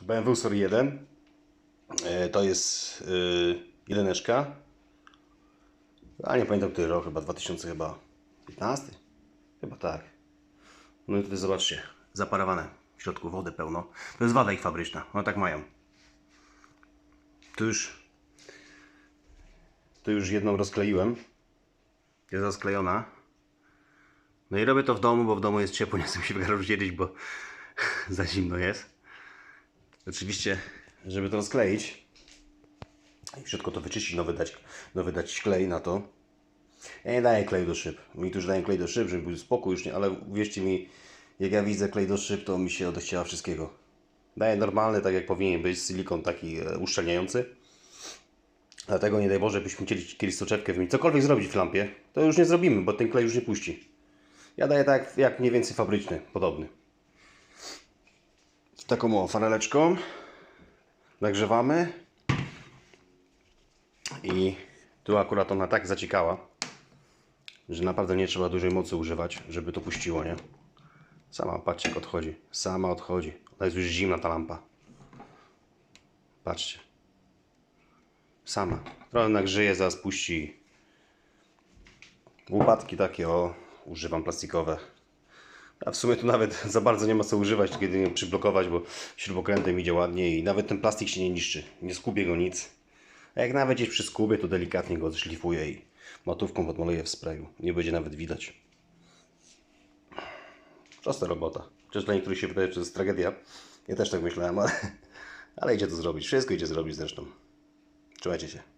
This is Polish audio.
BMW Serii 1. E, To jest yy, jedyneczka. A nie pamiętam który rok, chyba 2015. Chyba tak. No i tutaj zobaczcie, zaparowane. W środku wody pełno. To jest wada ich fabryczna. One tak mają. Tu już tu już jedną rozkleiłem. Jest rozklejona. No i robię to w domu, bo w domu jest ciepło. Nie chcę się w garażu siedzieć, bo za zimno jest. Oczywiście, żeby to rozkleić i w środku to wyczyścić, nowy dać, nowy dać klej na to. Ja nie daję kleju do szyb. Mi tu już daję klej do szyb, żeby był spokój już nie, ale wierzcie mi, jak ja widzę klej do szyb, to mi się odechciała wszystkiego. Daję normalny, tak jak powinien być, silikon taki e, uszczelniający. Dlatego nie daj Boże, byśmy chcieli kiedyś soczewkę wymienić, cokolwiek zrobić w lampie, to już nie zrobimy, bo ten klej już nie puści. Ja daję tak jak mniej więcej fabryczny, podobny. Taką o fareleczką. Nagrzewamy. I tu akurat ona tak zaciekała, że naprawdę nie trzeba dużej mocy używać, żeby to puściło, nie? Sama, patrzcie jak odchodzi. Sama odchodzi. Ona jest już zimna ta lampa. Patrzcie. Sama. Trochę nagrzeje, zaraz puści. Łopatki takie, o, używam plastikowe. A w sumie tu nawet za bardzo nie ma co używać, tylko jedynie przyblokować, bo śrubokrętem idzie ładnie i nawet ten plastik się nie niszczy. Nie skubie go nic. A jak nawet gdzieś przy skubie, to delikatnie go szlifuję i matówką podmaluję w sprayu. Nie będzie nawet widać. Prosta robota. Chociaż dla niektórych się wydaje, że to jest tragedia. Ja też tak myślałem, ale, ale idzie to zrobić. Wszystko idzie zrobić zresztą. Trzymajcie się.